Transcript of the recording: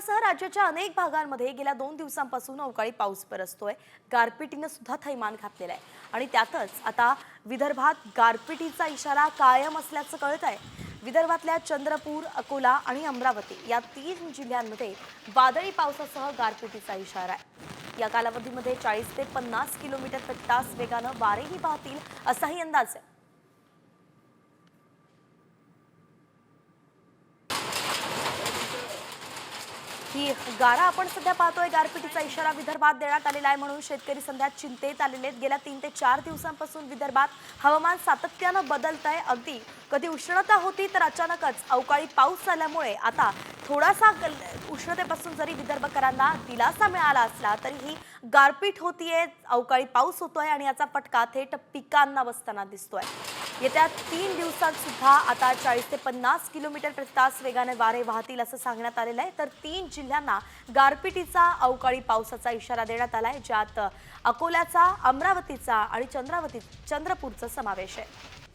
विदर्भासह राज्याच्या अनेक भागांमध्ये गेल्या दोन दिवसांपासून अवकाळी पाऊस बरसतोय गारपिटीनं सुद्धा थैमान घातलेलं आहे. आणि त्यातच आता विदर्भात गारपिटीचा इशारा कायम असल्याचं कळत आहे विदर्भातल्या चंद्रपूर अकोला आणि अमरावती या तीन जिल्ह्यांमध्ये वादळी पावसासह गारपिटीचा इशारा आहे. या कालावधीमध्ये चाळीस ते पन्नास किलोमीटर प्रति तास वेगानं वारेही वाहतील असाही अंदाज आहे. ही गारा आपण सध्या पाहतोय. गारपिटीचा इशारा विदर्भात देण्यात आलेला आहे म्हणून शेतकरी सध्या चिंतेत आलेले आहेत गेल्या तीन ते चार दिवसांपासून विदर्भात हवामान सातत्यानं बदलत आहे. अगदी कधी उष्णता होती तर अचानकच अवकाळी पाऊस आल्यामुळे आता थोडासा उष्णतेपासून जरी विदर्भकरांना दिलासा मिळाला असला तरीही गारपीट होतीये अवकाळी पाऊस होतोय आणि याचा फटका थेट पिकांना बसताना दिसतोय. येत्या तीन दिवसात सुद्धा आता चाळीस ते पन्नास किलोमीटर प्रति तास वेगाने वारे वाहतील असं सांगण्यात आलेलं आहे. तर तीन जिल्ह्यांना गारपिटीचा अवकाळी पावसाचा इशारा देण्यात आला आहे ज्यात अकोल्याचा अमरावतीचा आणि चंद्रावती चंद्रपूरचा समावेश आहे.